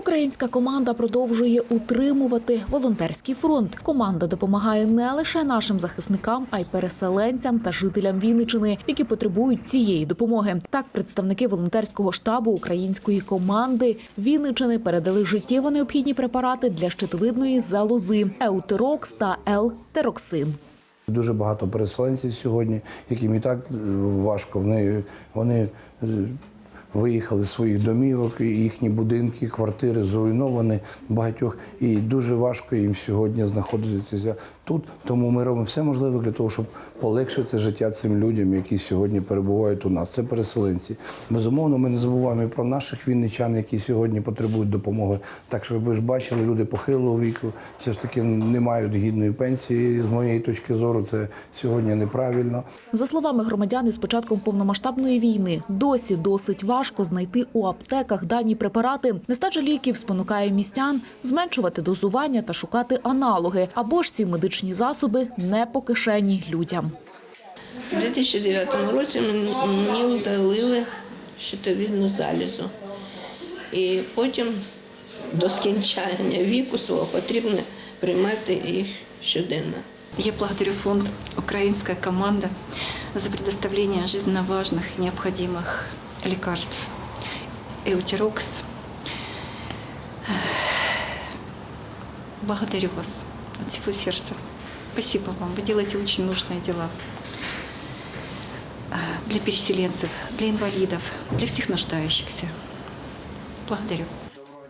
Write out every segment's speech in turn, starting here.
Українська команда продовжує утримувати волонтерський фронт. Команда допомагає не лише нашим захисникам, а й переселенцям та жителям Вінничини, які потребують цієї допомоги. Так, представники волонтерського штабу української команди Вінничини передали життєво необхідні препарати для щитовидної залози Еутерокс та Л-тероксин. Дуже багато переселенців сьогодні, яким і так важко. Вони, вони виїхали з своїх домівок, їхні будинки, квартири зруйновані багатьох. І дуже важко їм сьогодні знаходитися тут. Тому ми робимо все можливе для того, щоб полегшити життя цим людям, які сьогодні перебувають у нас. Це переселенці. Безумовно, ми не забуваємо і про наших вінничан, які сьогодні потребують допомоги. Так що ви ж бачили, люди похилого віку, все ж таки не мають гідної пенсії. З моєї точки зору, це сьогодні неправильно. За словами громадян, із початком повномасштабної війни досі досить важко знайти у аптеках дані препарати. Нестача ліків спонукає містян зменшувати дозування та шукати аналоги, або ж ці медичні засоби не по кишені людям. У 2009 році мені мені удалили щитовідну залізу. І потім до скінчання віку свого потрібно приймати їх щоденно. Я благодарю фонд «Украинская команда» за предоставление жизненно важных необходимых лекарств. Эутирокс. Благодарю вас от всего сердца. Спасибо вам. Вы делаете очень нужные дела а, для переселенцев, для инвалидов, для всех нуждающихся. Благодарю.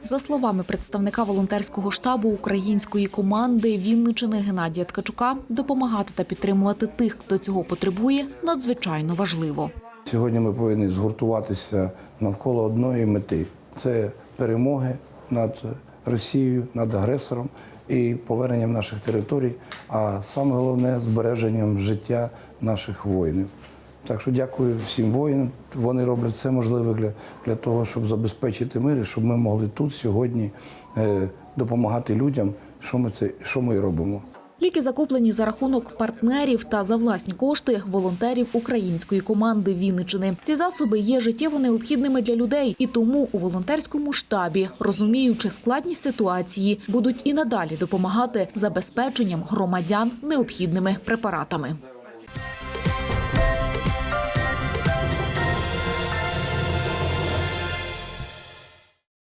За словами представника волонтерського штабу української команди Вінничини Геннадія Ткачука, допомагати та підтримувати тих, хто цього потребує, надзвичайно важливо. Сьогодні ми повинні згуртуватися навколо одної мети це перемоги над Росією, над агресором і поверненням наших територій, а саме головне збереженням життя наших воїнів. Так що дякую всім воїнам. Вони роблять все можливе для, для того, щоб забезпечити мир, і щоб ми могли тут сьогодні е, допомагати людям, що ми це що ми робимо. Ліки закуплені за рахунок партнерів та за власні кошти волонтерів української команди Вінничини. Ці засоби є життєво необхідними для людей, і тому у волонтерському штабі, розуміючи складність ситуації, будуть і надалі допомагати забезпеченням громадян необхідними препаратами.